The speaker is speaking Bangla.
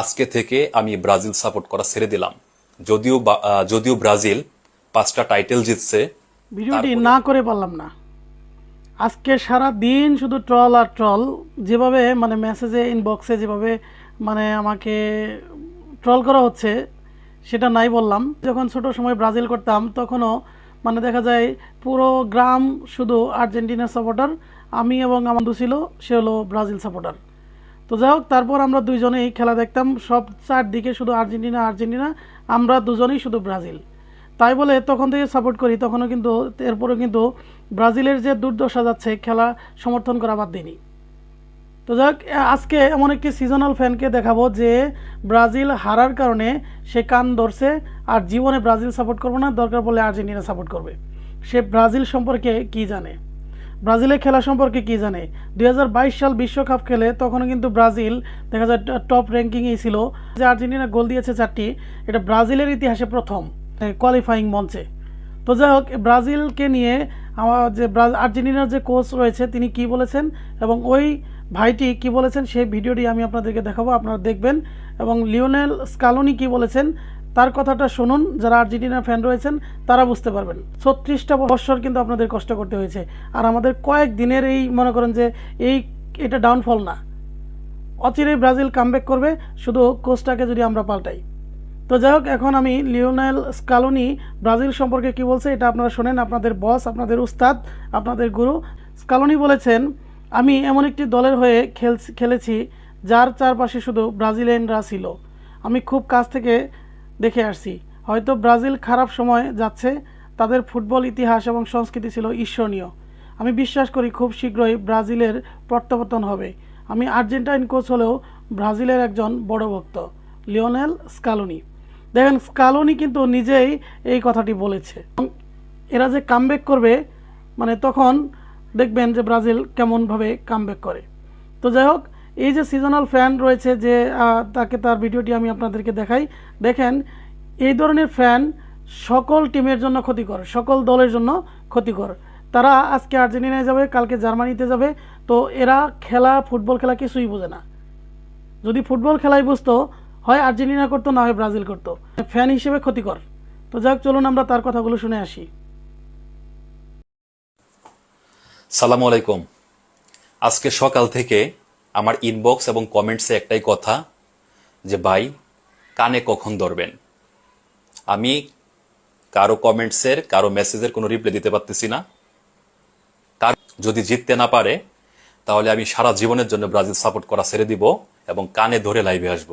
আজকে থেকে আমি ব্রাজিল সাপোর্ট করা ছেড়ে দিলাম। যদিও যদিও ব্রাজিল পাঁচটা টাইটেল জিতছে ভিডিওটি না করে পারলাম না। আজকে সারা দিন শুধু ট্রল আর ট্রল যেভাবে মানে মেসেজে ইনবক্সে যেভাবে মানে আমাকে ট্রল করা হচ্ছে সেটা নাই বললাম। যখন ছোট সময় ব্রাজিল করতাম তখনও মানে দেখা যায় পুরো গ্রাম শুধু আর্জেন্টিনার সাপোর্টার আমি এবং আমার বন্ধু ছিল সে হলো ব্রাজিল সাপোর্টার তো যাই হোক, তারপর আমরা দুইজনেই খেলা দেখতাম। সব চারদিকে শুধু আর্জেন্টিনা আর্জেন্টিনা, আমরা দুজনেই শুধু ব্রাজিল। তাই বলে তখন থেকে সাপোর্ট করি, তখনও কিন্তু, এরপরেও কিন্তু ব্রাজিলের যে দুর্দশা যাচ্ছে, খেলা সমর্থন করা বাদ দিইনি। তো যাক আজকে এমন একটি সিজনাল ফ্যানকে দেখাবো যে ব্রাজিল হারার কারণে সে কান ধরছে আর জীবনে ব্রাজিল সাপোর্ট করবে না, দরকার পড়লে আর্জেন্টিনা সাপোর্ট করবে। সে ব্রাজিল সম্পর্কে কি জানে? ব্রাজিলের খেলা সম্পর্কে কি জানে? দুই হাজার বাইশ সাল বিশ্বকাপ খেলে তখনও কিন্তু ব্রাজিল দেখা যায় টপ র্যাঙ্কিংয়েই ছিল। যে আর্জেন্টিনা গোল দিয়েছে চারটি, এটা ব্রাজিলের ইতিহাসে প্রথম কোয়ালিফাইং মঞ্চে। তো যাই হোক, ব্রাজিলকে নিয়ে আমার যে আর্জেন্টিনার যে কোচ রয়েছে, তিনি কি বলেছেন এবং ওই ভাইটি কি বলেছেন, সেই ভিডিওটি আমি আপনাদেরকে দেখাবো, আপনারা দেখবেন। এবং লিওনেল স্কালোনি কি বলেছেন তার কথাটা শুনুন, যারা আর্জেন্টিনার ফ্যান রয়েছেন, তারা বুঝতে পারবেন। ছত্রিশটা বছর কিন্তু আপনাদের কষ্ট করতে হয়েছে। আর আমাদের কয়েক দিনের এই, মনে করেন যে, এই, এটা ডাউনফল না। অচিরেই ব্রাজিল কামব্যাক করবে, শুধু কোচটাকে যদি আমরা পাল্টাই। তো যাই হোক, এখন আমি লিওনেল স্কালোনি, ব্রাজিল সম্পর্কে কি বলছে, এটা আপনারা শোনেন। আপনাদের বস আপনাদের উস্তাদ, আপনাদের গুরু। স্কালোনি বলেছেন, আমি এমন একটি দলের হয়ে খেল খেলেছি, যার চারপাশে শুধু ব্রাজিলিয়ানরা ছিল। আমি খুব কাছ থেকে দেখে আসছি। হয়তো ব্রাজিল খারাপ সময় যাচ্ছে, তাদের ফুটবল ইতিহাস এবং সংস্কৃতি ছিল ঈশ্বরনীয় আমি বিশ্বাস করি খুব শীঘ্রই ব্রাজিলের প্রত্যাবর্তন হবে। আমি আর্জেন্টাইন কোচ হলেও ব্রাজিলের একজন বড় ভক্ত, লিওনেল স্কালোনি। দেখেন, স্কালোনি কিন্তু নিজেই এই কথাটি বলেছে। এরা যে কামব্যাক করবে মানে তখন দেখবেন যে ব্রাজিল কেমনভাবে কামব্যাক করে। তো যাই হোক এই যে সিজনাল ফ্যান রয়েছে যে তাকে তার ভিডিওটি আমি আপনাদেরকে দেখাই। দেখেন, এই ধরনের ফ্যান সকল টিমের জন্য ক্ষতিকর, সকল দলের জন্য ক্ষতিকর। তারা আজকে আর্জেন্টিনায় যাবে, কালকে জার্মানিতে যাবে, তো এরা খেলা, ফুটবল খেলা কিছুই বোঝে না। যদি ফুটবল খেলাই বুঝতো, হয় আর্জেন্টিনা করতো, না হয় ব্রাজিল করতো। ফ্যান হিসেবে ক্ষতিকর। তো যাক চলুন আমরা তার কথাগুলো শুনে আসি। সালাম আলাইকুম। আজকে সকাল থেকে আমার ইনবক্স এবং কমেন্টসে একটাই কথা যে, ভাই, কানে কখন ধরবেন? আমি কারও কমেন্টসের কারও মেসেজের কোনো রিপ্লাই দিতে পারতেছি না। কার যদি জিততে না পারে, তাহলে আমি সারা জীবনের জন্য ব্রাজিল সাপোর্ট করা ছেড়ে দিব এবং কানে ধরে লাইভে আসব।